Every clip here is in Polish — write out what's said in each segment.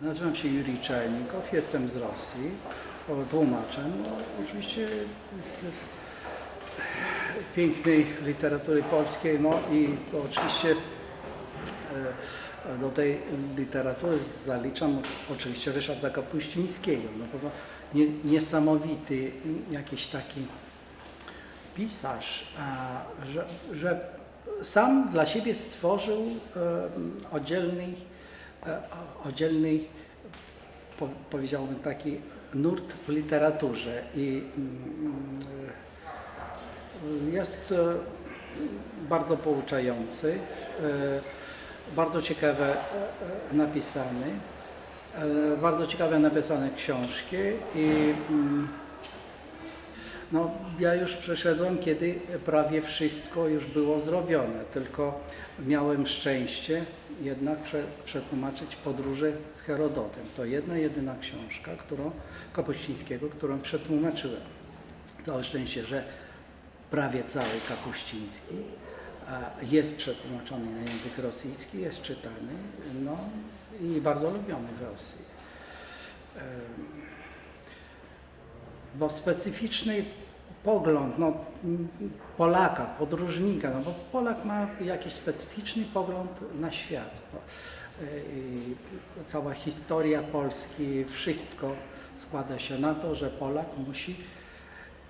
Nazywam się Juri Czernikow, jestem z Rosji, tłumaczem, no, oczywiście z, z pięknej literatury polskiej, no i oczywiście e, do tej literatury zaliczam oczywiście Ryszarda Kapuścińskiego, no bo nie, niesamowity jakiś taki pisarz, że, że sam dla siebie stworzył e, oddzielny, oddzielny po, powiedziałbym taki nurt w literaturze. I mm, e, jest e, bardzo pouczający, e, bardzo ciekawe e, e, napisany, e, bardzo ciekawe napisane książki i mm, no, ja już przeszedłem, kiedy prawie wszystko już było zrobione, tylko miałem szczęście jednak prze, przetłumaczyć podróże z Herodotem. To jedna, jedyna książka, którą, Kapuścińskiego, którą przetłumaczyłem. Całe szczęście, że prawie cały Kapuściński jest przetłumaczony na język rosyjski, jest czytany no, i bardzo lubiony w Rosji. Bo specyficzny pogląd no, Polaka, podróżnika, no bo Polak ma jakiś specyficzny pogląd na świat. I Cała historia Polski, wszystko składa się na to, że Polak musi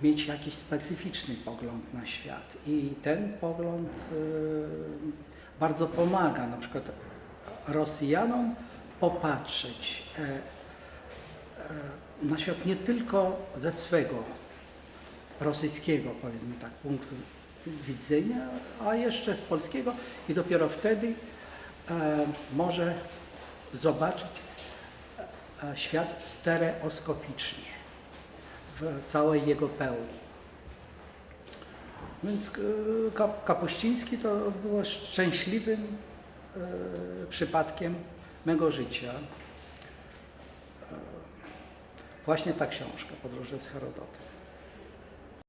mieć jakiś specyficzny pogląd na świat. I ten pogląd e, bardzo pomaga na przykład Rosjanom popatrzeć e, e, na świat nie tylko ze swego rosyjskiego, powiedzmy tak, punktu widzenia, a jeszcze z polskiego i dopiero wtedy e, może zobaczyć e, e, świat stereoskopicznie, w całej jego pełni. Więc e, Ka- Kapuściński to było szczęśliwym przypadkiem mego życia. Właśnie ta książka, Podróże z Herodotem.